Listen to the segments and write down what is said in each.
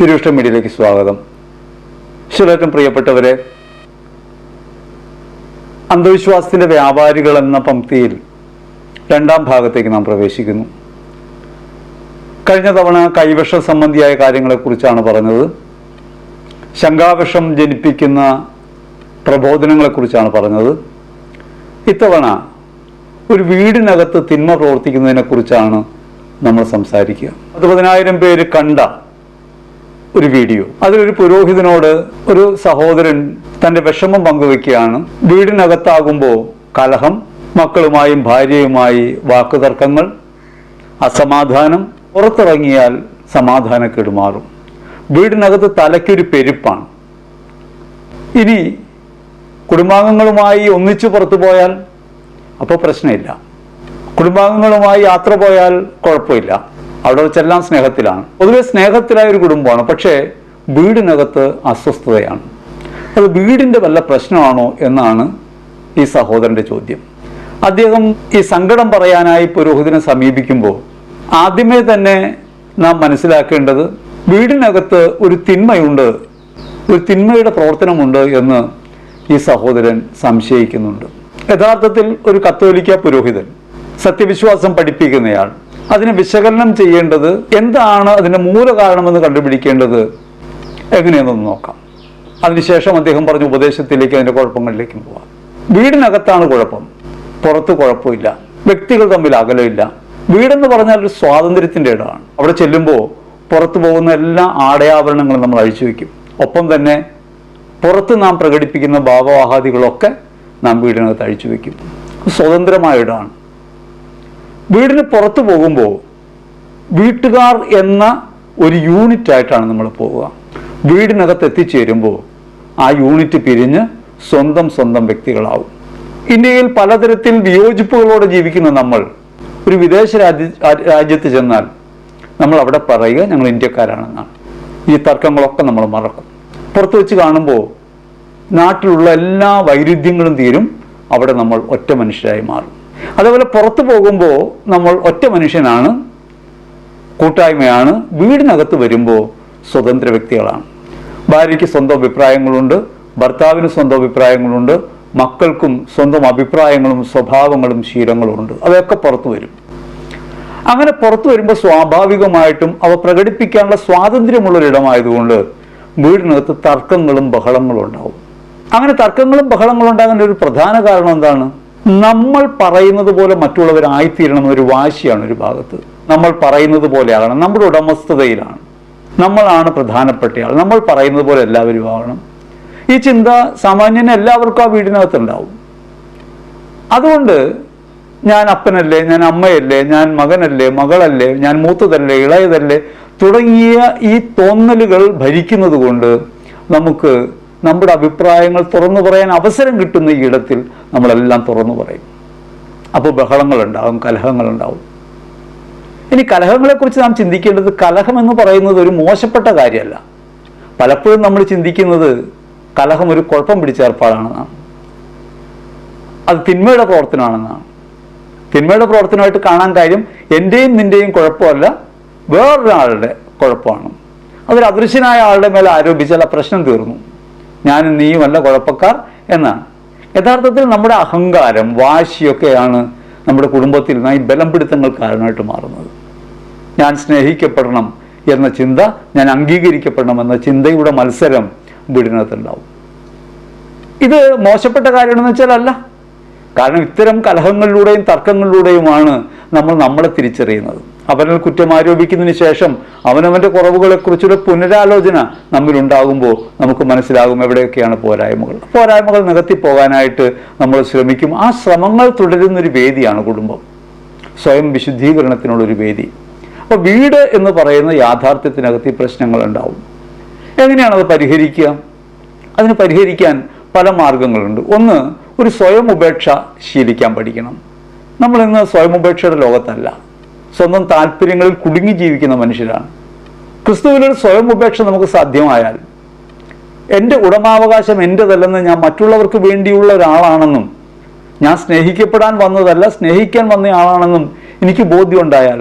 തിരുവിഷ്ട മീഡിയയിലേക്ക് സ്വാഗതം. ശിവരേറ്റം പ്രിയപ്പെട്ടവരെ അന്ധവിശ്വാസത്തിന്റെ വ്യാപാരികൾ എന്ന പംക്തിയിൽ രണ്ടാം ഭാഗത്തേക്ക് നാം പ്രവേശിക്കുന്നു. കഴിഞ്ഞ തവണ കൈവിഷം സംബന്ധിയായ കാര്യങ്ങളെക്കുറിച്ചാണ് പറഞ്ഞത്. ശങ്കാവിഷം ജനിപ്പിക്കുന്ന പ്രബോധനങ്ങളെക്കുറിച്ചാണ് പറഞ്ഞത്. ഇത്തവണ ഒരു വീടിനകത്ത് തിന്മ പ്രവർത്തിക്കുന്നതിനെക്കുറിച്ചാണ് നമ്മൾ സംസാരിക്കുക. അത് പതിനായിരം പേര് കണ്ട ഒരു വീഡിയോ. അതിലൊരു പുരോഹിതനോട് ഒരു സഹോദരൻ തന്റെ വിഷമം പങ്കുവെക്കുകയാണ്. വീടിനകത്താകുമ്പോൾ കലഹം മക്കളുമായും ഭാര്യയുമായി വാക്കുതർക്കങ്ങൾ അസമാധാനം പുറത്തിറങ്ങിയാൽ സമാധാനക്കേട് മാറും. വീടിനകത്ത് തലയ്ക്കൊരു പെരുപ്പാണ്. ഇനി കുടുംബാംഗങ്ങളുമായി ഒന്നിച്ചു പുറത്തു പോയാൽ അപ്പോൾ പ്രശ്നമില്ല. കുടുംബാംഗങ്ങളുമായി യാത്ര പോയാൽ കുഴപ്പമില്ല. അവിടെ വെച്ചെല്ലാം സ്നേഹത്തിലാണ്. പൊതുവെ സ്നേഹത്തിലായ ഒരു കുടുംബമാണ് പക്ഷേ വീടിനകത്ത് അസ്വസ്ഥതയാണ്. അത് വീടിന്റെ വല്ല പ്രശ്നമാണോ എന്നാണ് ഈ സഹോദരന്റെ ചോദ്യം. അദ്ദേഹം ഈ സങ്കടം പറയാനായി പുരോഹിതനെ സമീപിക്കുമ്പോൾ ആദ്യമേ തന്നെ നാം മനസ്സിലാക്കേണ്ടത് വീടിനകത്ത് ഒരു തിന്മയുണ്ട് ഒരു തിന്മയുടെ പ്രവർത്തനമുണ്ട് എന്ന് ഈ സഹോദരൻ സംശയിക്കുന്നുണ്ട്. യഥാർത്ഥത്തിൽ ഒരു കത്തോലിക്ക പുരോഹിതൻ സത്യവിശ്വാസം പഠിപ്പിക്കുന്നയാൾ അതിനെ വിശകലനം ചെയ്യേണ്ടത് എന്താണ് അതിന്റെ മൂലകാരണമെന്ന് കണ്ടുപിടിക്കേണ്ടത് എങ്ങനെയെന്നൊന്ന് നോക്കാം. അതിനുശേഷം അദ്ദേഹം പറഞ്ഞ ഉപദേശത്തിലേക്ക് അതിന്റെ കുഴപ്പങ്ങളിലേക്കും പോവാം. വീടിനകത്താണ് കുഴപ്പം. പുറത്ത് കുഴപ്പമില്ല. വ്യക്തികൾ തമ്മിൽ അകലമില്ല. വീടെന്ന് പറഞ്ഞാൽ ഒരു സ്വാതന്ത്ര്യത്തിന്റെ ഇടമാണ്. അവിടെ ചെല്ലുമ്പോൾ പുറത്തു പോകുന്ന എല്ലാ ആടയാഭരണങ്ങളും നമ്മൾ അഴിച്ചു വയ്ക്കും ഒപ്പം തന്നെ പുറത്ത് നാം പ്രകടിപ്പിക്കുന്ന ഭാവവാഹാദികളൊക്കെ നാം വീടിനകത്ത് അഴിച്ചു വയ്ക്കും സ്വതന്ത്രമായ ഇടമാണ്. വീടിന് പുറത്ത് പോകുമ്പോൾ വീട്ടുകാർ എന്ന ഒരു യൂണിറ്റ് ആയിട്ടാണ് നമ്മൾ പോവുക. വീടിനകത്ത് എത്തിച്ചേരുമ്പോൾ ആ യൂണിറ്റ് പിരിഞ്ഞ് സ്വന്തം സ്വന്തം വ്യക്തികളാവും. ഇന്ത്യയിൽ പലതരത്തിൽ വിയോജിപ്പുകളോടെ ജീവിക്കുന്ന നമ്മൾ ഒരു വിദേശ രാജ്യ രാജ്യത്ത് ചെന്നാൽ നമ്മൾ അവിടെ പറയുക ഞങ്ങൾ ഇന്ത്യക്കാരാണെന്നാണ്. ഈ തർക്കങ്ങളൊക്കെ നമ്മൾ മറക്കും. പുറത്ത് വെച്ച് കാണുമ്പോൾ നാട്ടിലുള്ള എല്ലാ വൈരുദ്ധ്യങ്ങളും തീരും. അവിടെ നമ്മൾ ഒറ്റ മനുഷ്യരായി മാറും. അതേപോലെ പുറത്തു പോകുമ്പോൾ നമ്മൾ ഒറ്റ മനുഷ്യനാണ് കൂട്ടായ്മയാണ് വീടിനകത്ത് വരുമ്പോൾ സ്വതന്ത്ര വ്യക്തികളാണ്. ഭാര്യയ്ക്ക് സ്വന്തം അഭിപ്രായങ്ങളുണ്ട് ഭർത്താവിന് സ്വന്തം അഭിപ്രായങ്ങളുണ്ട് മക്കൾക്കും സ്വന്തം അഭിപ്രായങ്ങളും സ്വഭാവങ്ങളും ശീലങ്ങളും ഉണ്ട് അതൊക്കെ പുറത്തു വരും. അങ്ങനെ പുറത്തു വരുമ്പോൾ സ്വാഭാവികമായിട്ടും അവ പ്രകടിപ്പിക്കാനുള്ള സ്വാതന്ത്ര്യമുള്ളൊരിടമായതുകൊണ്ട് വീടിനകത്ത് തർക്കങ്ങളും ബഹളങ്ങളും ഉണ്ടാവും. അങ്ങനെ തർക്കങ്ങളും ബഹളങ്ങളും ഉണ്ടാകുന്ന ഒരു പ്രധാന കാരണം എന്താണ്? നമ്മൾ പറയുന്നത് പോലെ മറ്റുള്ളവരായിത്തീരണം എന്നൊരു വാശിയാണ് ഒരു ഭാഗത്ത്. നമ്മൾ പറയുന്നത് പോലെ ആകണം. നമ്മുടെ ഉടമസ്ഥതയിലാണ്. നമ്മളാണ് പ്രധാനപ്പെട്ടയാൾ നമ്മൾ പറയുന്നത് പോലെ എല്ലാവരും ആകണം. ഈ ചിന്ത സാമാന്യന് എല്ലാവർക്കും ആ വീടിനകത്ത് ഉണ്ടാവും അതുകൊണ്ട് ഞാൻ അപ്പനല്ലേ ഞാൻ അമ്മയല്ലേ ഞാൻ മകനല്ലേ മകളല്ലേ ഞാൻ മൂത്തതല്ലേ ഇളയതല്ലേ തുടങ്ങിയ ഈ തോന്നലുകൾ ഭരിക്കുന്നത് കൊണ്ട് നമുക്ക് നമ്മുടെ അഭിപ്രായങ്ങൾ തുറന്നു പറയാൻ അവസരം കിട്ടുന്ന ഈ ഇടത്തിൽ നമ്മളെല്ലാം തുറന്നു പറയും. അപ്പോൾ ബഹളങ്ങൾണ്ടാകും കലഹങ്ങൾ ഉണ്ടാകും ഇനി കലഹങ്ങളെക്കുറിച്ച് നാം ചിന്തിക്കേണ്ടത് കലഹം എന്ന് പറയുന്നത് ഒരു മോശപ്പെട്ട കാര്യമല്ല. പലപ്പോഴും നമ്മൾ ചിന്തിക്കുന്നത് കലഹം ഒരു കുഴപ്പം പിടിച്ച ഏർപ്പാടാണെന്നാണ് അത് തിന്മയുടെ പ്രവർത്തനമാണെന്നാണ്. തിന്മയുടെ പ്രവർത്തനമായിട്ട് കാണാൻ കാര്യം എന്റെയും നിന്റെയും കുഴപ്പമല്ല വേറൊരാളുടെ കുഴപ്പമാണ്. അതൊരു അദൃശ്യനായ ആളുടെ മേലെ ആരോപിച്ചാൽ ആ പ്രശ്നം തീർന്നു. ഞാനും നീയുമല്ല കുഴപ്പക്കാർ എന്നാണ്. യഥാർത്ഥത്തിൽ നമ്മുടെ അഹങ്കാരം വാശിയൊക്കെയാണ് നമ്മുടെ കുടുംബത്തിൽ ഈ ബലം പിടുത്തങ്ങൾ കാരണമായിട്ട് മാറുന്നത്. ഞാൻ സ്നേഹിക്കപ്പെടണം എന്ന ചിന്ത ഞാൻ അംഗീകരിക്കപ്പെടണം എന്ന ചിന്തയുടെ മത്സരം വീടിനകത്തുണ്ടാവും. ഇത് മോശപ്പെട്ട കാര്യമാണെന്ന് വെച്ചാൽ അല്ല. കാരണം ഇത്തരം കലഹങ്ങളിലൂടെയും തർക്കങ്ങളിലൂടെയുമാണ് നമ്മൾ നമ്മളെ തിരിച്ചറിയുന്നത്. അവനിൽ കുറ്റം ആരോപിക്കുന്നതിന് ശേഷം അവനവന്റെ കുറവുകളെക്കുറിച്ചുള്ള പുനരാലോചന നമ്മിലുണ്ടാകുമ്പോൾ നമുക്ക് മനസ്സിലാകും എവിടെയൊക്കെയാണ് പോരായ്മകൾ. പോരായ്മകൾ നികത്തി പോകാനായിട്ട് നമ്മൾ ശ്രമിക്കും. ആ ശ്രമങ്ങൾ തുടരുന്ന ഒരു വേദിയാണ് കുടുംബം. സ്വയം വിശുദ്ധീകരണത്തിനുള്ളൊരു വേദി. അപ്പോൾ വീട് എന്ന് പറയുന്ന യാഥാർത്ഥ്യത്തിനകത്ത് ഈ പ്രശ്നങ്ങൾ ഉണ്ടാവും. എങ്ങനെയാണ് അത് പരിഹരിക്കുക? അതിന് പരിഹരിക്കാൻ പല മാർഗങ്ങളുണ്ട്. ഒന്ന് ഒരു സ്വയം ഉപേക്ഷ ശീലിക്കാൻ പഠിക്കണം. നമ്മൾ ഇന്ന് സ്വയം ഉപേക്ഷയുടെ ലോകത്തല്ല. സ്വന്തം താല്പര്യങ്ങളിൽ കുടുങ്ങി ജീവിക്കുന്ന മനുഷ്യരാണ്. ക്രിസ്തുവിലൊരു സ്വയം ഉപേക്ഷ നമുക്ക് സാധ്യമായാൽ എന്റെ ഉടമാവകാശം എന്റെതല്ലെന്ന് ഞാൻ മറ്റുള്ളവർക്ക് വേണ്ടിയുള്ള ഒരാളാണെന്നും ഞാൻ സ്നേഹിക്കപ്പെടാൻ വന്നതല്ല സ്നേഹിക്കാൻ വന്ന ആളാണെന്നും എനിക്ക് ബോധ്യമുണ്ടായാൽ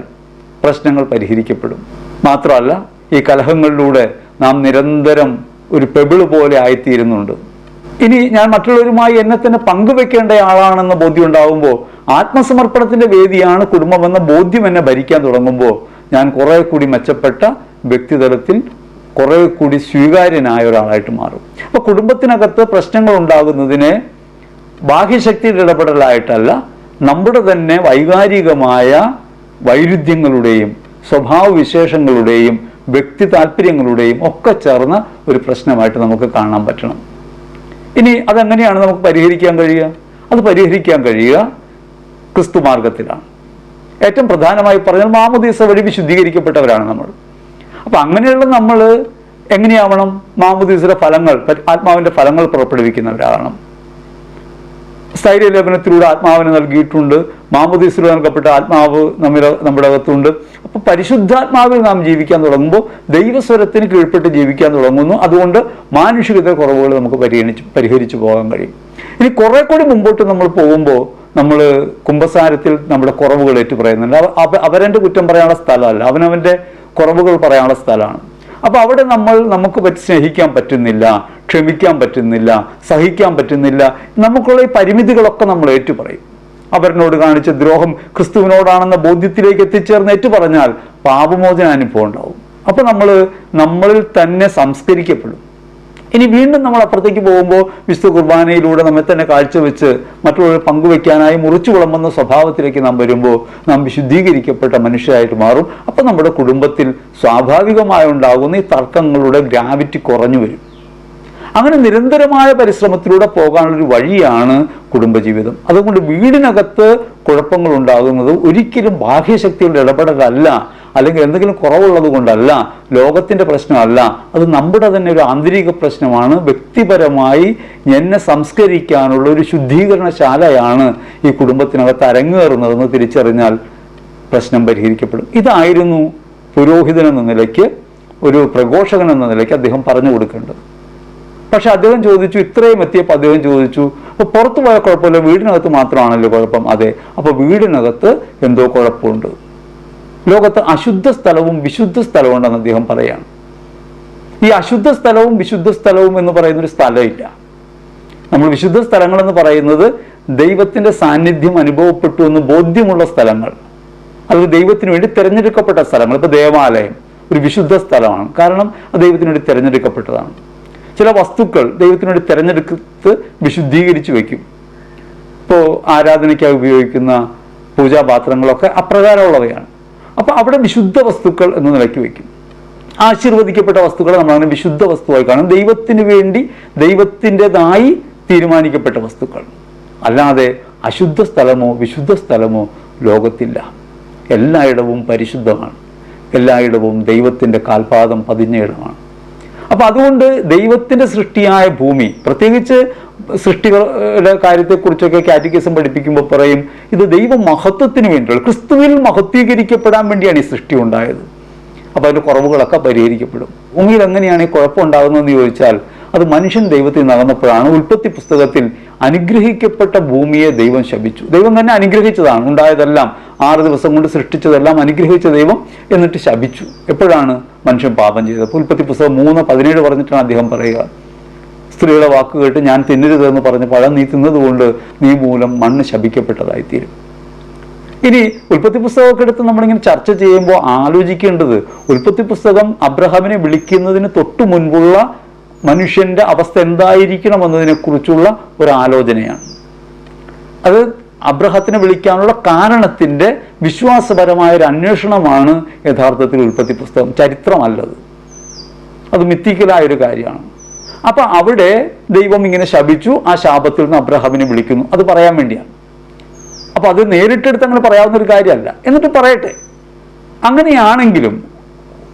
പ്രശ്നങ്ങൾ പരിഹരിക്കപ്പെടും. മാത്രമല്ല ഈ കലഹങ്ങളിലൂടെ നാം നിരന്തരം ഒരു പെബിൾ പോലെ ആയിത്തീരുന്നുണ്ട്. ഇനി ഞാൻ മറ്റുള്ളവരുമായി എന്നെ തന്നെ പങ്കുവെക്കേണ്ട ആളാണെന്ന ബോധ്യം ഉണ്ടാകുമ്പോൾ ആത്മസമർപ്പണത്തിന്റെ വേദിയാണ് കുടുംബമെന്ന ബോധ്യം എന്നെ ഭരിക്കാൻ തുടങ്ങുമ്പോൾ ഞാൻ കുറെ കൂടി മെച്ചപ്പെട്ട വ്യക്തിതലത്തിൽ കുറെ കൂടി സ്വീകാര്യനായ ഒരാളായിട്ട് മാറും. അപ്പൊ കുടുംബത്തിനകത്ത് പ്രശ്നങ്ങൾ ഉണ്ടാകുന്നതിനെ ബാഹ്യശക്തിയുടെ ഇടപെടലായിട്ടല്ല നമ്മുടെ തന്നെ വൈകാരികമായ വൈരുദ്ധ്യങ്ങളുടെയും സ്വഭാവ വിശേഷങ്ങളുടെയും വ്യക്തി താല്പര്യങ്ങളുടെയും ഒക്കെ ചേർന്ന ഒരു പ്രശ്നമായിട്ട് നമുക്ക് കാണാൻ പറ്റണം. ഇനി അതെങ്ങനെയാണ് നമുക്ക് പരിഹരിക്കാൻ കഴിയുക? അത് പരിഹരിക്കാൻ കഴിയുക ക്രിസ്തു മാർഗത്തിലാണ് ഏറ്റവും പ്രധാനമായി പറഞ്ഞാൽ മാമുദീസ വഴി വിശുദ്ധീകരിക്കപ്പെട്ടവരാണ് നമ്മൾ. അപ്പൊ അങ്ങനെയുള്ള നമ്മൾ എങ്ങനെയാവണം? മാമുദീസയുടെ ഫലങ്ങൾ ആത്മാവിന്റെ ഫലങ്ങൾ പുറപ്പെടുവിക്കുന്നവരാകണം സ്ഥൈര്യലേപനത്തിലൂടെ ആത്മാവിനെ നൽകിയിട്ടുണ്ട്. മാമുദീസിലൂടെ നൽകപ്പെട്ട ആത്മാവ് നമ്മുടെ നമ്മുടെ അകത്തുണ്ട്. അപ്പൊ പരിശുദ്ധാത്മാവിൽ നാം ജീവിക്കാൻ തുടങ്ങുമ്പോൾ ദൈവസ്വരത്തിന് കീഴ്പ്പെട്ട് ജീവിക്കാൻ തുടങ്ങുന്നു. അതുകൊണ്ട് മാനുഷികത കുറവുകൾ നമുക്ക് പരിഗണിച്ച് പരിഹരിച്ചു പോകാൻ കഴിയും. ഇനി കുറെ കൂടി മുമ്പോട്ട് നമ്മൾ പോകുമ്പോൾ നമ്മൾ കുംഭസാരത്തിൽ നമ്മുടെ കുറവുകൾ ഏറ്റു പറയുന്നുണ്ട് അവ- അവ- കുറ്റം പറയാനുള്ള സ്ഥലമല്ല. അവനവന്റെ കുറവുകൾ പറയാനുള്ള സ്ഥലമാണ്. അപ്പോൾ അവിടെ നമ്മൾ നമുക്ക് പറ്റി സ്നേഹിക്കാൻ പറ്റുന്നില്ല ക്ഷമിക്കാൻ പറ്റുന്നില്ല സഹിക്കാൻ പറ്റുന്നില്ല നമുക്കുള്ള ഈ പരിമിതികളൊക്കെ നമ്മൾ ഏറ്റു പറയും അവരനോട് കാണിച്ച ദ്രോഹം ക്രിസ്തുവിനോടാണെന്ന ബോധ്യത്തിലേക്ക് എത്തിച്ചേർന്ന് ഏറ്റു പറഞ്ഞാൽ പാപമോചന അനുഭവം ഉണ്ടാവും. അപ്പോൾ നമ്മൾ നമ്മളിൽ തന്നെ സംസ്കരിക്കപ്പെടും. ഇനി വീണ്ടും നമ്മൾ അപ്പുറത്തേക്ക് പോകുമ്പോൾ വിശുദ്ധ കുർബാനയിലൂടെ നമ്മെ തന്നെ കാഴ്ചവെച്ച് മറ്റുള്ളവരെ പങ്കുവെക്കാനായി മുറിച്ചു വിളമ്പുന്ന സ്വഭാവത്തിലേക്ക് നാം വരുമ്പോൾ നാം വിശുദ്ധീകരിക്കപ്പെട്ട മനുഷ്യരായിട്ട് മാറും. അപ്പം നമ്മുടെ കുടുംബത്തിൽ സ്വാഭാവികമായി ഉണ്ടാകുന്ന ഈ തർക്കങ്ങളുടെ ഗ്രാവിറ്റി കുറഞ്ഞു വരും. അങ്ങനെ നിരന്തരമായ പരിശ്രമത്തിലൂടെ പോകാനുള്ളൊരു വഴിയാണ് കുടുംബജീവിതം. അതുകൊണ്ട് വീടിനകത്ത് കുഴപ്പങ്ങൾ ഉണ്ടാകുന്നത് ഒരിക്കലും ബാഹ്യശക്തികളുടെ ഇടപെടലല്ല അല്ലെങ്കിൽ എന്തെങ്കിലും കുറവുള്ളത് കൊണ്ടല്ല ലോകത്തിന്റെ പ്രശ്നമല്ല അത് നമ്മുടെ തന്നെ ഒരു ആന്തരിക പ്രശ്നമാണ്. വ്യക്തിപരമായി എന്നെ സംസ്കരിക്കാനുള്ള ഒരു ശുദ്ധീകരണശാലയാണ് ഈ കുടുംബത്തിനകത്ത് അരങ്ങേറുന്നതെന്ന് തിരിച്ചറിഞ്ഞാൽ പ്രശ്നം പരിഹരിക്കപ്പെടും. ഇതായിരുന്നു പുരോഹിതൻ എന്ന നിലയ്ക്ക് ഒരു പ്രഘോഷകൻ എന്ന നിലയ്ക്ക് അദ്ദേഹം പറഞ്ഞു കൊടുക്കേണ്ടത്. പക്ഷെ അദ്ദേഹം ചോദിച്ചു ഇത്രയും എത്തിയപ്പോൾ അദ്ദേഹം ചോദിച്ചു അപ്പോൾ പുറത്തു പോയ കുഴപ്പമില്ല വീടിനകത്ത് മാത്രമാണല്ലോ കുഴപ്പം? അതെ. അപ്പോൾ വീടിനകത്ത് എന്തോ കുഴപ്പമുണ്ട്. ലോകത്ത് അശുദ്ധ സ്ഥലവും വിശുദ്ധ സ്ഥലവും ഉണ്ടെന്ന് അദ്ദേഹം പറയാണ്. ഈ അശുദ്ധ സ്ഥലവും വിശുദ്ധ സ്ഥലവും എന്ന് പറയുന്ന ഒരു സ്ഥലമില്ല. നമ്മൾ വിശുദ്ധ സ്ഥലങ്ങൾ എന്ന് പറയുന്നത് ദൈവത്തിന്റെ സാന്നിധ്യം അനുഭവപ്പെട്ടു എന്ന് ബോധ്യമുള്ള സ്ഥലങ്ങൾ. അത് ദൈവത്തിന് വേണ്ടി തിരഞ്ഞെടുക്കപ്പെട്ട സ്ഥലങ്ങൾ. ഇപ്പൊ ദേവാലയം ഒരു വിശുദ്ധ സ്ഥലമാണ്. കാരണം അത് ദൈവത്തിന് വേണ്ടി തിരഞ്ഞെടുക്കപ്പെട്ടതാണ്. ചില വസ്തുക്കൾ ദൈവത്തിന് വേണ്ടി തിരഞ്ഞെടുത്ത് വിശുദ്ധീകരിച്ചു വെക്കും. ഇപ്പോൾ ആരാധനയ്ക്കായി ഉപയോഗിക്കുന്ന പൂജാപാത്രങ്ങളൊക്കെ അപ്രകാരമുള്ളവയാണ്. അപ്പോൾ അവിടെ വിശുദ്ധ വസ്തുക്കൾ എന്ന് നിലയ്ക്ക് വെക്കും ആശീർവദിക്കപ്പെട്ട വസ്തുക്കളെ നമ്മൾ അങ്ങനെ വിശുദ്ധ വസ്തുവായി കാണും. ദൈവത്തിന് വേണ്ടി ദൈവത്തിന്റെതായി തീരുമാനിക്കപ്പെട്ട വസ്തുക്കൾ. അല്ലാതെ അശുദ്ധ സ്ഥലമോ വിശുദ്ധ സ്ഥലമോ ലോകത്തില്ല. എല്ലായിടവും പരിശുദ്ധമാണ്. എല്ലായിടവും ദൈവത്തിന്റെ കാൽപാദം പതിഞ്ഞ ഇടമാണ് അപ്പൊ അതുകൊണ്ട് ദൈവത്തിന്റെ സൃഷ്ടിയായ ഭൂമി പ്രത്യേകിച്ച് സൃഷ്ടികളുടെ കാര്യത്തെക്കുറിച്ചൊക്കെ കാറ്റിക്കിസം പഠിപ്പിക്കുമ്പോൾ പറയും ഇത് ദൈവ മഹത്വത്തിന് വേണ്ടിയുള്ള ക്രിസ്തുവിൽ മഹത്വീകരിക്കപ്പെടാൻ വേണ്ടിയാണ് ഈ സൃഷ്ടി ഉണ്ടായത്. അപ്പോൾ അതിന്റെ കുറവുകളൊക്കെ പരിഹരിക്കപ്പെടും. ഭൂമിയിൽ എങ്ങനെയാണ് ഈ കുഴപ്പമുണ്ടാകുന്നതെന്ന് ചോദിച്ചാൽ അത് മനുഷ്യൻ ദൈവത്തിൽ നടന്നപ്പോഴാണ്. ഉൽപ്പത്തി പുസ്തകത്തിൽ അനുഗ്രഹിക്കപ്പെട്ട ഭൂമിയെ ദൈവം ശപിച്ചു. ദൈവം തന്നെ അനുഗ്രഹിച്ചതാണ്. ഉണ്ടായതെല്ലാം ആറ് ദിവസം കൊണ്ട് സൃഷ്ടിച്ചതെല്ലാം അനുഗ്രഹിച്ച ദൈവം എന്നിട്ട് ശപിച്ചു. എപ്പോഴാണ് മനുഷ്യൻ പാപം ചെയ്തത്? ഉൽപ്പത്തി പുസ്തകം മൂന്ന് പതിനേഴ് പറഞ്ഞിട്ടാണ് അദ്ദേഹം പറയുക. സ്ത്രീയുടെ വാക്ക് കേട്ട് ഞാൻ തിന്നരുതെന്ന് പറഞ്ഞ് പഴം നീ തിന്നതുകൊണ്ട് നീ മൂലം മണ്ണ് ശപിക്കപ്പെട്ടതായിത്തീരും. ഇനി ഉൽപ്പത്തി പുസ്തകമൊക്കെ എടുത്ത് നമ്മളിങ്ങനെ ചർച്ച ചെയ്യുമ്പോൾ ആലോചിക്കേണ്ടത് ഉൽപ്പത്തി പുസ്തകം അബ്രഹാമിനെ വിളിക്കുന്നതിന് തൊട്ടു മുൻപുള്ള മനുഷ്യന്റെ അവസ്ഥ എന്തായിരിക്കണം എന്നതിനെക്കുറിച്ചുള്ള ഒരു ആലോചനയാണ്. അത് അബ്രഹത്തിനെ വിളിക്കാനുള്ള കാരണത്തിന്റെ വിശ്വാസപരമായ ഒരു അന്വേഷണമാണ് യഥാർത്ഥത്തിൽ ഉൽപ്പത്തി പുസ്തകം. ചരിത്രമല്ലത്. അത് മിത്തിക്കലായൊരു കാര്യമാണ്. അപ്പൊ അവിടെ ദൈവം ഇങ്ങനെ ശപിച്ചു ആ ശാപത്തിൽ നിന്ന് അബ്രഹാമിനെ വിളിക്കുന്നു. അത് പറയാൻ വേണ്ടിയാണ്. അപ്പൊ അത് നേരിട്ടെടുത്ത് അങ്ങനെ പറയാവുന്ന ഒരു കാര്യമല്ല. എന്നിട്ട് പറയട്ടെ. അങ്ങനെയാണെങ്കിലും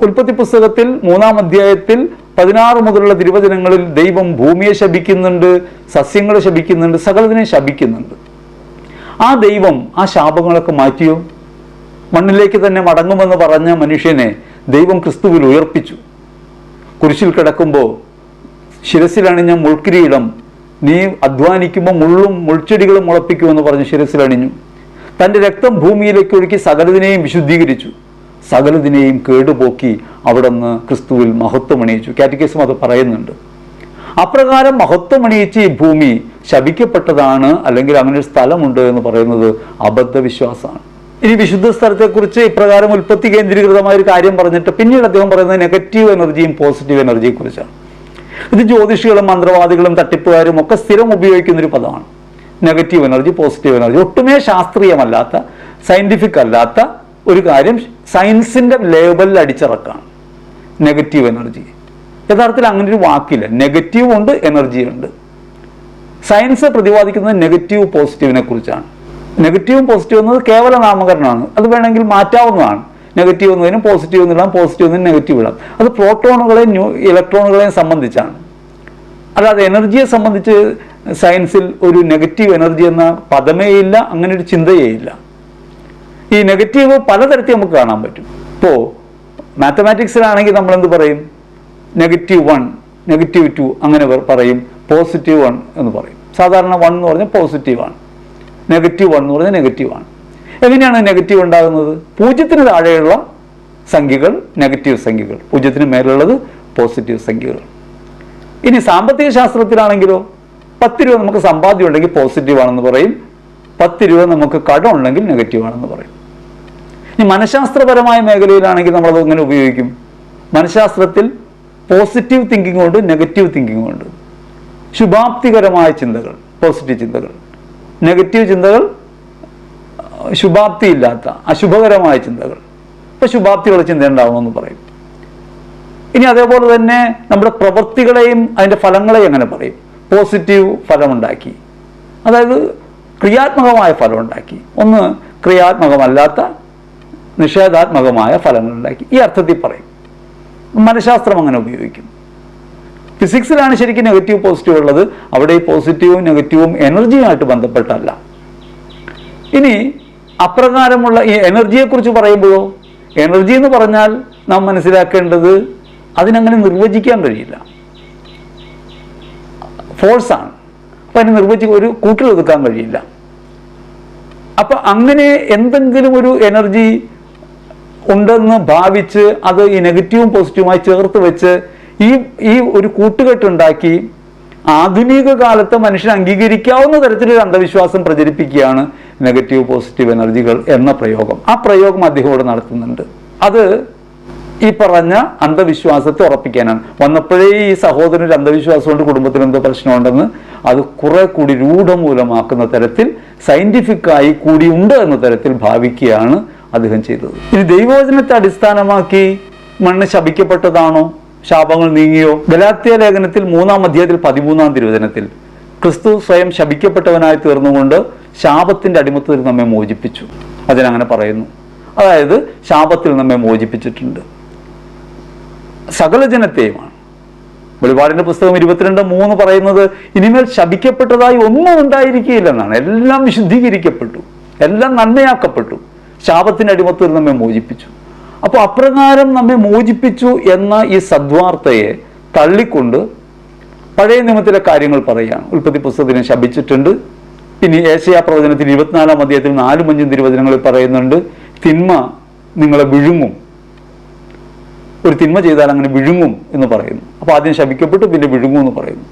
ഉൽപ്പത്തി പുസ്തകത്തിൽ മൂന്നാം അധ്യായത്തിൽ പതിനാറ് മുതലുള്ള തിരുവചനങ്ങളിൽ ദൈവം ഭൂമിയെ ശപിക്കുന്നുണ്ട് സസ്യങ്ങളെ ശപിക്കുന്നുണ്ട് സകലതിനെ ശപിക്കുന്നുണ്ട്. ആ ദൈവം ആ ശാപങ്ങളൊക്കെ മാറ്റിയോ? മണ്ണിലേക്ക് തന്നെ മടങ്ങുമെന്ന് പറഞ്ഞ മനുഷ്യനെ ദൈവം ക്രിസ്തുവിൽ ഉയർപ്പിച്ചു. കുരിശിൽ കിടക്കുമ്പോൾ ശിരസിലണിഞ്ഞ മുൾക്കിരീടം നീ അധ്വാനിക്കുമ്പോൾ മുള്ളും മുൾച്ചെടികളും മുളപ്പിക്കുമെന്ന് പറഞ്ഞ് ശിരസിലണിഞ്ഞു. തന്റെ രക്തം ഭൂമിയിലേക്ക് ഒഴുക്കി സകലതിനെയും വിശുദ്ധീകരിച്ചു. സകലതിനെയും കേടുപോക്കി അവിടെ നിന്ന് ക്രിസ്തുവിൽ മഹത്വമണിയിച്ചു. കാറ്റഗേസും അത് പറയുന്നുണ്ട്. അപ്രകാരം മഹത്വമണിയിച്ച് ഈ ഭൂമി ശപിക്കപ്പെട്ടതാണ് അല്ലെങ്കിൽ അങ്ങനെ ഒരു സ്ഥലമുണ്ട് എന്ന് പറയുന്നത് അബദ്ധവിശ്വാസമാണ്. ഇനി വിശുദ്ധ സ്ഥലത്തെക്കുറിച്ച് ഇപ്രകാരം ഉൽപ്പത്തി കേന്ദ്രീകൃതമായ ഒരു കാര്യം പറഞ്ഞിട്ട് പിന്നീട് അദ്ദേഹം പറയുന്നത് നെഗറ്റീവ് എനർജിയും പോസിറ്റീവ് എനർജിയെ കുറിച്ചാണ് ഇത് ജ്യോതിഷികളും മന്ത്രവാദികളും തട്ടിപ്പുകാരും ഒക്കെ സ്ഥിരം ഉപയോഗിക്കുന്ന ഒരു പദമാണ്. നെഗറ്റീവ് എനർജി പോസിറ്റീവ് എനർജി ഒട്ടുമേ ശാസ്ത്രീയമല്ലാത്ത സയന്റിഫിക് അല്ലാത്ത ഒരു കാര്യം സയൻസിന്റെ ലേബലിൽ അടിച്ചിറക്കാണ്. നെഗറ്റീവ് എനർജി യഥാർത്ഥത്തിൽ അങ്ങനെ ഒരു വാക്കില്ല. നെഗറ്റീവ് ഉണ്ട് എനർജി ഉണ്ട്. സയൻസ് പ്രതിപാദിക്കുന്നത് നെഗറ്റീവ് പോസിറ്റീവിനെ കുറിച്ചാണ്. നെഗറ്റീവും പോസിറ്റീവ് എന്നത് കേവല നാമകരണമാണ്. അത് വേണമെങ്കിൽ മാറ്റാവുന്നതാണ്. നെഗറ്റീവ് എന്നതിനും പോസിറ്റീവ് എന്നിടാം പോസിറ്റീവ് എന്നതിനും നെഗറ്റീവ് ഇടാം അത് പ്രോട്ടോണുകളെയും ന്യൂ ഇലക്ട്രോണുകളെയും സംബന്ധിച്ചാണ്. അല്ലാതെ എനർജിയെ സംബന്ധിച്ച് സയൻസിൽ ഒരു നെഗറ്റീവ് എനർജി എന്ന പദമേ ഇല്ല അങ്ങനെ ഒരു ചിന്തയേ ഇല്ല. ഈ നെഗറ്റീവ് പലതരത്തിൽ നമുക്ക് കാണാൻ പറ്റും. ഇപ്പോൾ മാത്തമാറ്റിക്സിലാണെങ്കിൽ നമ്മൾ എന്ത് പറയും? നെഗറ്റീവ് വൺ നെഗറ്റീവ് ടു അങ്ങനെ പറയും. പോസിറ്റീവ് വൺ എന്ന് പറയും. സാധാരണ വൺ എന്ന് പറഞ്ഞാൽ പോസിറ്റീവാണ് നെഗറ്റീവ് വൺ എന്ന് പറഞ്ഞാൽ നെഗറ്റീവാണ് എങ്ങനെയാണ് നെഗറ്റീവ് ഉണ്ടാകുന്നത്? പൂജ്യത്തിന് താഴെയുള്ള സംഖ്യകൾ നെഗറ്റീവ് സംഖ്യകൾ. പൂജ്യത്തിന് മേലുള്ളത് പോസിറ്റീവ് സംഖ്യകൾ. ഇനി സാമ്പത്തിക ശാസ്ത്രത്തിലാണെങ്കിലോ പത്ത് രൂപ നമുക്ക് സമ്പാദ്യം ഉണ്ടെങ്കിൽ പോസിറ്റീവ് ആണെന്ന് പറയും. പത്ത് രൂപ നമുക്ക് കടം ഉണ്ടെങ്കിൽ നെഗറ്റീവ് ആണെന്ന് പറയും. ഇനി മനഃശാസ്ത്രപരമായ മേഖലയിലാണെങ്കിൽ നമ്മളത് എങ്ങനെ ഉപയോഗിക്കും? മനഃശാസ്ത്രത്തിൽ പോസിറ്റീവ് തിങ്കിങ് ഉണ്ട് നെഗറ്റീവ് തിങ്കിങ് ഉണ്ട്. ശുഭാപ്തികരമായ ചിന്തകൾ പോസിറ്റീവ് ചിന്തകൾ. നെഗറ്റീവ് ചിന്തകൾ ശുഭാപ്തിയില്ലാത്ത അശുഭകരമായ ചിന്തകൾ. ഇപ്പൊ ശുഭാപ്തിയുള്ള ചിന്ത ഉണ്ടാവണമെന്ന് പറയും. ഇനി അതേപോലെ തന്നെ നമ്മുടെ പ്രവൃത്തികളെയും അതിന്റെ ഫലങ്ങളെയും അങ്ങനെ പറയും. പോസിറ്റീവ് ഫലമുണ്ടാക്കി. അതായത് ക്രിയാത്മകമായ ഫലം ഉണ്ടാക്കി ഒന്ന് ക്രിയാത്മകമല്ലാത്ത നിഷേധാത്മകമായ ഫലങ്ങൾ ഉണ്ടാക്കി ഈ അർത്ഥത്തിൽ പറയും. മനഃശാസ്ത്രം അങ്ങനെ ഉപയോഗിക്കും. ഫിസിക്സിലാണ് ശരിക്കും നെഗറ്റീവ് പോസിറ്റീവ് ഉള്ളത്. അവിടെ ഈ പോസിറ്റീവും നെഗറ്റീവും എനർജിയുമായിട്ട് ബന്ധപ്പെട്ടല്ല ഇനി അപ്രകാരമുള്ള ഈ എനർജിയെക്കുറിച്ച് പറയുമ്പോഴോ എനർജി എന്ന് പറഞ്ഞാൽ നാം മനസ്സിലാക്കേണ്ടത് അതിനങ്ങനെ നിർവചിക്കാൻ കഴിയില്ല. ഫോഴ്സാണ് അപ്പം അതിനെ നിർവചി ഒരു കൂട്ടിൽ ഒതുക്കാൻ കഴിയില്ല. അപ്പം അങ്ങനെ എന്തെങ്കിലും ഒരു എനർജി ഉണ്ടെന്ന് ഭാവിച്ച് അത് ഈ നെഗറ്റീവും പോസിറ്റീവുമായി ചേർത്ത് വെച്ച് ഈ ഈ ഒരു കൂട്ടുകെട്ടുണ്ടാക്കി ആധുനിക കാലത്ത് മനുഷ്യൻ അംഗീകരിക്കാവുന്ന തരത്തിലൊരു അന്ധവിശ്വാസം പ്രചരിപ്പിക്കുകയാണ് നെഗറ്റീവ് പോസിറ്റീവ് എനർജികൾ എന്ന പ്രയോഗം. ആ പ്രയോഗം അദ്ദേഹം ഇവിടെ നടത്തുന്നുണ്ട്. അത് ഈ പറഞ്ഞ അന്ധവിശ്വാസത്തെ ഉറപ്പിക്കാനാണ്. വന്നപ്പോഴേ ഈ സഹോദരൻ അന്ധവിശ്വാസം കൊണ്ട് കുടുംബത്തിൽ എന്തോ പ്രശ്നമുണ്ടെന്ന് അത് കുറെ കൂടി രൂഢമൂലമാക്കുന്ന തരത്തിൽ സയന്റിഫിക്കായി കൂടി ഉണ്ട് എന്ന തരത്തിൽ ഭാവിക്കുകയാണ് അദ്ദേഹം ചെയ്തത്. ഇനി ദൈവവചനത്തെ അടിസ്ഥാനമാക്കി മണ്ണ് ശപിക്കപ്പെട്ടതാണോ? ശാപങ്ങൾ നീങ്ങിയോ? ഗലാത്യ ലേഖനത്തിൽ മൂന്നാം അധ്യായത്തിൽ പതിമൂന്നാം തിരുവചനത്തിൽ ക്രിസ്തു സ്വയം ശപിക്കപ്പെട്ടവനായി തീർന്നുകൊണ്ട് ശാപത്തിന്റെ അടിമത്തത്തിൽ നമ്മെ മോചിപ്പിച്ചു. അതിനങ്ങനെ പറയുന്നു. അതായത് ശാപത്തിൽ നമ്മെ മോചിപ്പിച്ചിട്ടുണ്ട്. സകല ജനത്തെയുമാണ്. വെളിപാടിന്റെ പുസ്തകം ഇരുപത്തിരണ്ട് മൂന്ന് പറയുന്നത് ഇനിമേൽ ശപിക്കപ്പെട്ടതായി ഒന്നും ഉണ്ടായിരിക്കുകയില്ലെന്നാണ്. എല്ലാം വിശുദ്ധീകരിക്കപ്പെട്ടു. എല്ലാം നന്മയാക്കപ്പെട്ടു. ശാപത്തിന്റെ അടിമത്തത്തിൽ നമ്മെ മോചിപ്പിച്ചു. അപ്പോൾ അപ്രകാരം നമ്മെ മോചിപ്പിച്ചു എന്ന ഈ സദ്വാർത്തയെ തള്ളിക്കൊണ്ട് പഴയ നിയമത്തിലെ കാര്യങ്ങൾ പറയുകയാണ്. ഉൽപ്പത്തി പുസ്തകത്തിനെ ശപിച്ചിട്ടുണ്ട്. ഇനി ഏഷ്യ പ്രവചനത്തിൽ ഇരുപത്തിനാലാം അധ്യായത്തിൽ നാലും അഞ്ചും തിരുവചനങ്ങളിൽ പറയുന്നുണ്ട് തിന്മ നിങ്ങളെ വിഴുങ്ങും. ഒരു തിന്മ ചെയ്താൽ അങ്ങനെ വിഴുങ്ങും എന്ന് പറയുന്നു. അപ്പോൾ ആദ്യം ശപിക്കപ്പെട്ടു പിന്നെ വിഴുങ്ങും എന്ന് പറയുന്നു.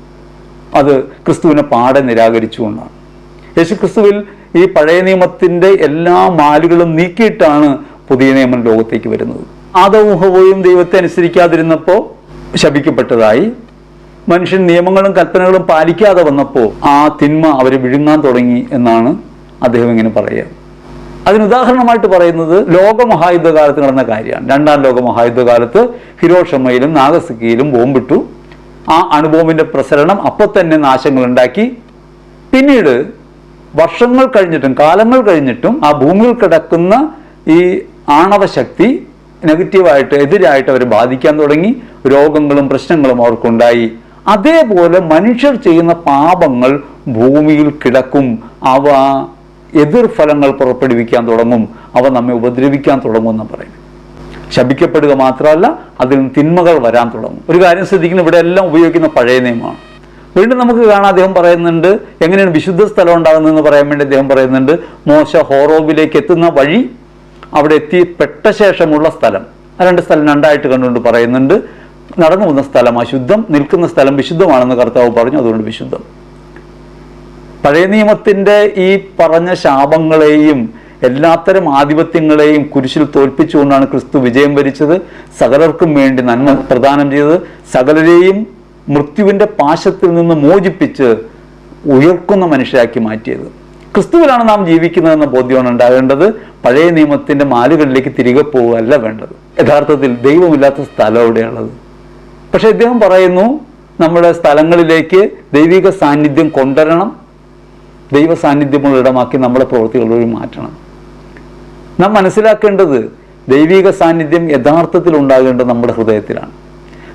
അത് ക്രിസ്തുവിനെ പാടെ നിരാകരിച്ചുകൊണ്ടാണ്. യേശു ക്രിസ്തുവിൽ ഈ പഴയ നിയമത്തിന്റെ എല്ലാ മാലുകളും നീക്കിയിട്ടാണ് പുതിയ നിയമം ലോകത്തേക്ക് വരുന്നത്. ആദവും ഹവയും ദൈവത്തെ അനുസരിക്കാതിരുന്നപ്പോൾ ശപിക്കപ്പെട്ടതായി മനുഷ്യൻ നിയമങ്ങളും കൽപ്പനകളും പാലിക്കാതെ വന്നപ്പോൾ ആ തിന്മ അവരെ വിഴുങ്ങാൻ തുടങ്ങി എന്നാണ് അദ്ദേഹം ഇങ്ങനെ പറയുക. അതിന് ഉദാഹരണമായിട്ട് പറയുന്നത് ലോകമഹായുദ്ധകാലത്ത് നടന്ന കാര്യമാണ്. രണ്ടാം ലോകമഹായുദ്ധകാലത്ത് ഹിരോഷമയിലും നാഗസക്കിയിലും ബോംബിട്ടു. ആ അണുബോംബിന്റെ പ്രസരണം അപ്പോൾ തന്നെ നാശങ്ങൾ ഉണ്ടാക്കി പിന്നീട് വർഷങ്ങൾ കഴിഞ്ഞിട്ടും കാലങ്ങൾ കഴിഞ്ഞിട്ടും ആ ഭൂമിയിൽ കിടക്കുന്ന ഈ ആണവശക്തി നെഗറ്റീവായിട്ട് എതിരായിട്ട് അവർ ബാധിക്കാൻ തുടങ്ങി. രോഗങ്ങളും പ്രശ്നങ്ങളും അവർക്കുണ്ടായി. അതേപോലെ മനുഷ്യർ ചെയ്യുന്ന പാപങ്ങൾ ഭൂമിയിൽ കിടക്കും. അവ എതിർഫലങ്ങൾ പുറപ്പെടുവിക്കാൻ തുടങ്ങും. അവ നമ്മെ ഉപദ്രവിക്കാൻ തുടങ്ങും എന്ന് പറയും ശപിക്കപ്പെടുക മാത്രമല്ല അതിൽ നിന്ന് തിന്മകൾ വരാൻ തുടങ്ങും. ഒരു കാര്യം ശ്രദ്ധിക്കുന്ന ഇവിടെ എല്ലാം ഉപയോഗിക്കുന്ന പഴയ നിയമമാണ്. വീണ്ടും നമുക്ക് കാണാം അദ്ദേഹം പറയുന്നുണ്ട് എങ്ങനെയാണ് വിശുദ്ധ സ്ഥലം ഉണ്ടാകുന്നതെന്ന് പറയാൻ വേണ്ടി അദ്ദേഹം പറയുന്നുണ്ട് മോശ ഹോറോബിലേക്ക് എത്തുന്ന വഴി അവിടെ എത്തിപ്പെട്ട ശേഷമുള്ള സ്ഥലം. രണ്ട് സ്ഥലം രണ്ടായിട്ട് കണ്ടുകൊണ്ട് പറയുന്നുണ്ട്. നടന്നു പോകുന്ന സ്ഥലം അശുദ്ധം നിൽക്കുന്ന സ്ഥലം വിശുദ്ധമാണെന്ന് കർത്താവ് പറഞ്ഞു അതുകൊണ്ട് വിശുദ്ധം. പഴയ നിയമത്തിന്റെ ഈ പറഞ്ഞ ശാപങ്ങളെയും എല്ലാത്തരം ആധിപത്യങ്ങളെയും കുരിശിൽ തോൽപ്പിച്ചുകൊണ്ടാണ് ക്രിസ്തു വിജയം വരിച്ചത്. സകലർക്കും വേണ്ടി നന്മ പ്രദാനം ചെയ്തത്. സകലരെയും മൃത്യുവിന്റെ പാശത്തിൽ നിന്ന് മോചിപ്പിച്ച് ഉയർക്കുന്ന മനുഷ്യരാക്കി മാറ്റിയത്. ക്രിസ്തുവിലാണ് നാം ജീവിക്കുന്നതെന്ന ബോധ്യമാണ് ഉണ്ടാകേണ്ടത്. പഴയ നിയമത്തിന്റെ മാലുകളിലേക്ക് തിരികെ പോവുകയല്ല വേണ്ടത്. യഥാർത്ഥത്തിൽ ദൈവമില്ലാത്ത സ്ഥലം എവിടെയുള്ളത് പക്ഷെ ഇദ്ദേഹം പറയുന്നു നമ്മുടെ സ്ഥലങ്ങളിലേക്ക് ദൈവിക സാന്നിധ്യം കൊണ്ടുവരണം. ദൈവ സാന്നിധ്യമുള്ള ഇടമാക്കി നമ്മുടെ പ്രവൃത്തികൾ വഴി മാറ്റണം. നാം മനസ്സിലാക്കേണ്ടത് ദൈവിക സാന്നിധ്യം യഥാർത്ഥത്തിൽ ഉണ്ടാകേണ്ടത് നമ്മുടെ ഹൃദയത്തിലാണ്.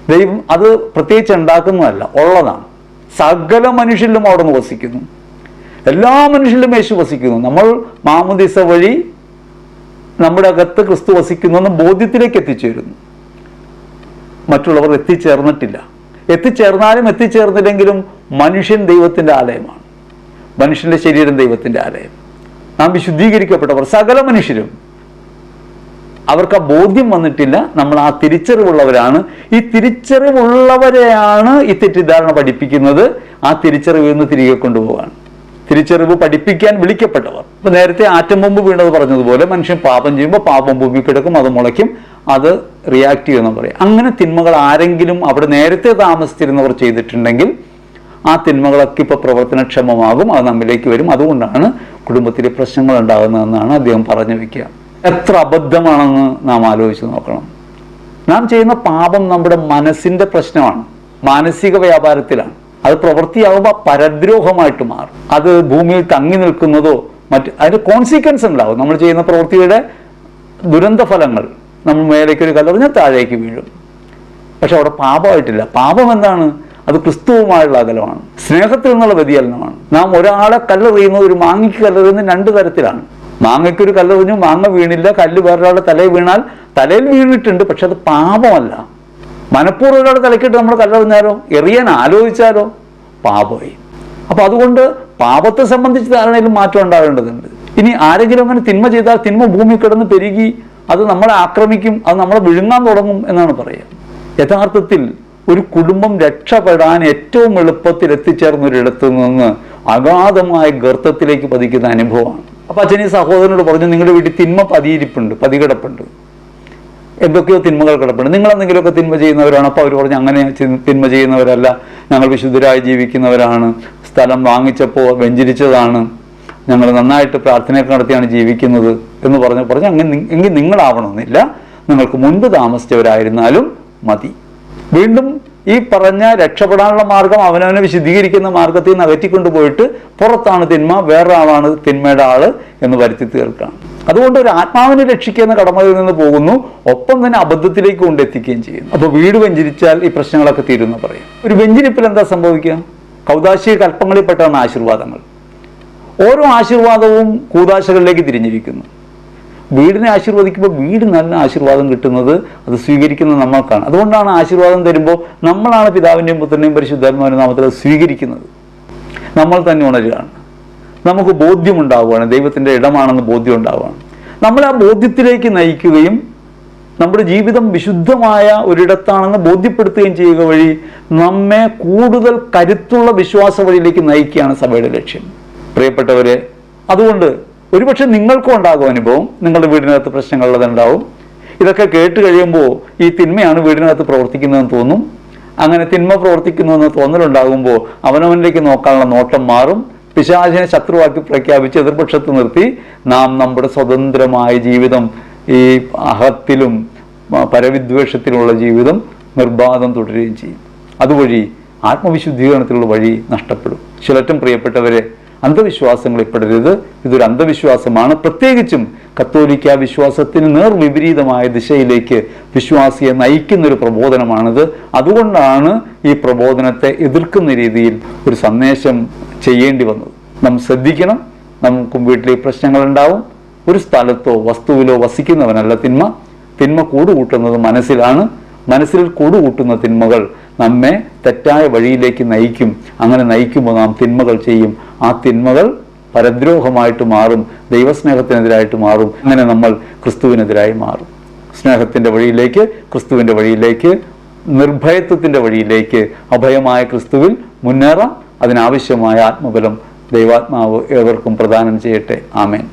ദൈവം അത് പ്രത്യേകിച്ച് ഉണ്ടാക്കുന്നതല്ല ഉള്ളതാണ്. സകല മനുഷ്യരിലും അവിടെ നിന്ന് വസിക്കുന്നു എല്ലാ മനുഷ്യരിലും യേശു വസിക്കുന്നു. നമ്മൾ മാമുദിസ വഴി നമ്മുടെ അകത്ത് ക്രിസ്തു വസിക്കുന്നു എന്ന ബോധ്യത്തിലേക്ക് എത്തിച്ചേരുന്നു. മറ്റുള്ളവർ എത്തിച്ചേർന്നിട്ടില്ല. എത്തിച്ചേർന്നാലും എത്തിച്ചേർന്നില്ലെങ്കിലും മനുഷ്യൻ ദൈവത്തിന്റെ ആലയമാണ്. മനുഷ്യന്റെ ശരീരം ദൈവത്തിന്റെ ആലയം. നാം വിശുദ്ധീകരിക്കപ്പെട്ടവർ സകല മനുഷ്യരും. അവർക്ക് ആ ബോധ്യം വന്നിട്ടില്ല. നമ്മൾ ആ തിരിച്ചറിവുള്ളവരാണ്. ഈ തിരിച്ചറിവുള്ളവരെയാണ് ഈ തെറ്റിദ്ധാരണ പഠിപ്പിക്കുന്നത്. ആ തിരിച്ചറിവിൽ നിന്ന് തിരികെ കൊണ്ടുപോകാൻ തിരിച്ചറിവ് പഠിപ്പിക്കാൻ വിളിക്കപ്പെട്ടവർ. ഇപ്പൊ നേരത്തെ ആറ്റം ബോംബ് വീണത് പറഞ്ഞതുപോലെ മനുഷ്യൻ പാപം ചെയ്യുമ്പോൾ പാപം ഭൂമി കിടക്കും അത് മുളയ്ക്കും അത് റിയാക്ട് ചെയ്യുമെന്ന് പറയും. അങ്ങനെ തിന്മകൾ ആരെങ്കിലും അവിടെ നേരത്തെ താമസിച്ചിരുന്നവർ ചെയ്തിട്ടുണ്ടെങ്കിൽ ആ തിന്മകളൊക്കെ ഇപ്പോൾ പ്രവർത്തനക്ഷമമാകും അത് നമ്മിലേക്ക് വരും. അതുകൊണ്ടാണ് കുടുംബത്തിലെ പ്രശ്നങ്ങൾ ഉണ്ടാകുന്നതെന്നാണ് അദ്ദേഹം പറഞ്ഞു വെക്കുക. എത്ര അബദ്ധമാണെന്ന് നാം ആലോചിച്ച് നോക്കണം. നാം ചെയ്യുന്ന പാപം നമ്മുടെ മനസ്സിന്റെ പ്രശ്നമാണ്. മാനസിക വ്യാപാരത്തിലാണ്. അത് പ്രവൃത്തിയാവുമ്പോൾ പരദ്രോഹമായിട്ട് മാറും. അത് ഭൂമിയിൽ തങ്ങി നിൽക്കുന്നതോ മറ്റ് അതിന് കോൺസിക്വൻസ് ഉണ്ടാവും. നമ്മൾ ചെയ്യുന്ന പ്രവൃത്തിയുടെ ദുരന്ത ഫലങ്ങൾ നമ്മൾ മേലേക്ക് ഒരു കലറിഞ്ഞാൽ താഴേക്ക് വീഴും. പക്ഷെ അവിടെ പാപമായിട്ടില്ല. പാപം എന്താണ്? അത് ക്രിസ്തുവുമായുള്ള അകലമാണ്. സ്നേഹത്തിൽ നിന്നുള്ള വ്യതിചലനമാണ്. നാം ഒരാളെ കല്ലെറിയുന്നത് ഒരു മാങ്ങയ്ക്ക് കല്ലെറിയുന്ന രണ്ട് തരത്തിലാണ്. മാങ്ങയ്ക്ക് ഒരു കല്ലെറിഞ്ഞു മാങ്ങ വീണില്ല കല്ല് വേറൊരാളുടെ തലയിൽ വീണാൽ തലയിൽ വീണിട്ടുണ്ട് പക്ഷെ അത് പാപമല്ല. മനഃപൂർവം തലക്കിട്ട് നമ്മൾ കല്ലെറിഞ്ഞാലോ എറിയാൻ ആലോചിച്ചാലോ? പാപമായി. അപ്പോൾ അതുകൊണ്ട് പാപത്തെ സംബന്ധിച്ച് ധാരണയിലും മാറ്റം ഉണ്ടാകേണ്ടതുണ്ട്. ഇനി ആരെങ്കിലും അങ്ങനെ തിന്മ ചെയ്താൽ തിന്മ ഭൂമി കിടന്ന് പെരുകി അത് നമ്മളെ ആക്രമിക്കും അത് നമ്മളെ വിഴുങ്ങാൻ തുടങ്ങും എന്നാണ് പറയുക. യഥാർത്ഥത്തിൽ ഒരു കുടുംബം രക്ഷപ്പെടാൻ ഏറ്റവും എളുപ്പത്തിൽ എത്തിച്ചേർന്ന ഒരിടത്തു നിന്ന് അഗാധമായ ഗർത്തത്തിലേക്ക് പതിക്കുന്ന അനുഭവമാണ്. അപ്പൊ അച്ഛൻ ഈ സഹോദരനോട് പറഞ്ഞു നിങ്ങളുടെ വീട്ടിൽ തിന്മ പതിയിരിപ്പുണ്ട് പതികിടപ്പുണ്ട്. എന്തൊക്കെയോ തിന്മകൾ കിടപ്പുണ്ട്. നിങ്ങൾ എന്തെങ്കിലുമൊക്കെ തിന്മ ചെയ്യുന്നവരാണ്. അപ്പോൾ അവർ പറഞ്ഞു അങ്ങനെ തിന്മ ചെയ്യുന്നവരല്ല. ഞങ്ങൾ വിശുദ്ധരായി ജീവിക്കുന്നവരാണ്. സ്ഥലം വാങ്ങിച്ചപ്പോൾ വെഞ്ചരിച്ചതാണ്. ഞങ്ങൾ നന്നായിട്ട് പ്രാർത്ഥനയൊക്കെ നടത്തിയാണ് ജീവിക്കുന്നത് എന്ന് പറഞ്ഞു പറഞ്ഞു അങ്ങനെ എങ്കിൽ നിങ്ങളാവണമെന്നില്ല. നിങ്ങൾക്ക് മുൻപ് താമസിച്ചവരായിരുന്നാലും മതി. വീണ്ടും ഈ പറഞ്ഞ രക്ഷപ്പെടാനുള്ള മാർഗം അവനവനെ വിശദീകരിക്കുന്ന മാർഗത്തിൽ നിന്ന് അകറ്റിക്കൊണ്ടുപോയിട്ട് പുറത്താണ് തിന്മ വേറൊരാളാണ് തിന്മയുടെ ആൾ എന്ന് വരുത്തി തീർക്കുകയാണ്. അതുകൊണ്ട് ഒരു ആത്മാവിനെ രക്ഷിക്കുന്ന കടമയിൽ നിന്ന് പോകുന്നു ഒപ്പം തന്നെ അബദ്ധത്തിലേക്ക് കൊണ്ടെത്തിക്കുകയും ചെയ്യുന്നു. അപ്പോൾ വീട് വെഞ്ചരിച്ചാൽ ഈ പ്രശ്നങ്ങളൊക്കെ തീരുമെന്ന് പറയും. ഒരു വെഞ്ചരിപ്പിൽ എന്താ സംഭവിക്കുക? കൗതാശിക കൽപ്പങ്ങളിൽപ്പെട്ടാണ് ആശീർവാദങ്ങൾ. ഓരോ ആശീർവാദവും കൂതാശകളിലേക്ക് തിരിഞ്ഞിരിക്കുന്നു. വീടിനെ ആശീർവദിക്കുമ്പോൾ വീട് നല്ല ആശീർവാദം കിട്ടുന്നത് അത് സ്വീകരിക്കുന്നത് നമ്മൾക്കാണ്. അതുകൊണ്ടാണ് ആശീർവാദം തരുമ്പോൾ നമ്മളാണ് പിതാവിന്റെയും പുത്രന്റെയും പരിശുദ്ധാത്മാവിന്റെ നാമത്തിൽ അത് സ്വീകരിക്കുന്നത്. നമ്മൾ തന്നെ ഉണരുകയാണ്. നമുക്ക് ബോധ്യമുണ്ടാവുകയാണ് ദൈവത്തിന്റെ ഇടമാണെന്ന് ബോധ്യം ഉണ്ടാവുകയാണ് നമ്മൾ ആ ബോധ്യത്തിലേക്ക് നയിക്കുകയും നമ്മുടെ ജീവിതം വിശുദ്ധമായ ഒരിടത്താണെന്ന് ബോധ്യപ്പെടുത്തുകയും ചെയ്യുക വഴി നമ്മെ കൂടുതൽ കരുത്തുള്ള വിശ്വാസ വഴിയിലേക്ക് നയിക്കുകയാണ് സഭയുടെ ലക്ഷ്യം. പ്രിയപ്പെട്ടവരെ അതുകൊണ്ട് ഒരുപക്ഷെ നിങ്ങൾക്കും ഉണ്ടാകും അനുഭവം നിങ്ങളുടെ വീടിനകത്ത് പ്രശ്നങ്ങളുള്ളതുണ്ടാവും. ഇതൊക്കെ കേട്ട് കഴിയുമ്പോൾ ഈ തിന്മയാണ് വീടിനകത്ത് പ്രവർത്തിക്കുന്നതെന്ന് തോന്നും. അങ്ങനെ തിന്മ പ്രവർത്തിക്കുന്നുവെന്ന് തോന്നലുണ്ടാകുമ്പോൾ അവനവനിലേക്ക് നോക്കാനുള്ള നോട്ടം മാറും. പിശാചിനെ ശത്രുവാക്കി പ്രഖ്യാപിച്ച് എതിർപക്ഷത്ത് നിർത്തി നാം നമ്മുടെ സ്വതന്ത്രമായ ജീവിതം ഈ അഹത്തിലും പരവിദ്വേഷത്തിലുള്ള ജീവിതം നിർബാധം തുടരുകയും ചെയ്യും. അതുവഴി ആത്മവിശുദ്ധീകരണത്തിലുള്ള വഴി നഷ്ടപ്പെടും. ചിലറ്റം പ്രിയപ്പെട്ടവരെ അന്ധവിശ്വാസങ്ങളിൽ പെടരുത് ഇതൊരു അന്ധവിശ്വാസമാണ്. പ്രത്യേകിച്ചും കത്തോലിക്ക വിശ്വാസത്തിന് നേർ വിപരീതമായ ദിശയിലേക്ക് വിശ്വാസിയെ നയിക്കുന്നൊരു പ്രബോധനമാണിത്. അതുകൊണ്ടാണ് ഈ പ്രബോധനത്തെ എതിർക്കുന്ന രീതിയിൽ ഒരു സന്ദേശം ചെയ്യേണ്ടി വന്നത് നാം ശ്രദ്ധിക്കണം. നമുക്കും വീട്ടിലെ പ്രശ്നങ്ങളുണ്ടാവും. ഒരു സ്ഥലത്തോ വസ്തുവിലോ വസിക്കുന്നവനല്ല തിന്മ. തിന്മ കൂടുകൂട്ടുന്നത് മനസ്സിലാണ്. മനസ്സിൽ കൂടുകൂട്ടുന്ന തിന്മകൾ നമ്മെ തെറ്റായ വഴിയിലേക്ക് നയിക്കും. അങ്ങനെ നയിക്കുമ്പോൾ നാം തിന്മകൾ ചെയ്യും. ആ തിന്മകൾ പരദ്രോഹമായിട്ട് മാറും. ദൈവസ്നേഹത്തിനെതിരായിട്ട് മാറും. അങ്ങനെ നമ്മൾ ക്രിസ്തുവിനെതിരായി മാറും. സ്നേഹത്തിന്റെ വഴിയിലേക്ക് ക്രിസ്തുവിന്റെ വഴിയിലേക്ക് നിർഭയത്വത്തിന്റെ വഴിയിലേക്ക് അഭയമായ ക്രിസ്തുവിൽ മുന്നേറാം. അതിനാവശ്യമായ ആത്മബലം ദൈവാത്മാവ് ഏവർക്കും പ്രദാനം ചെയ്യട്ടെ. ആമേൻ.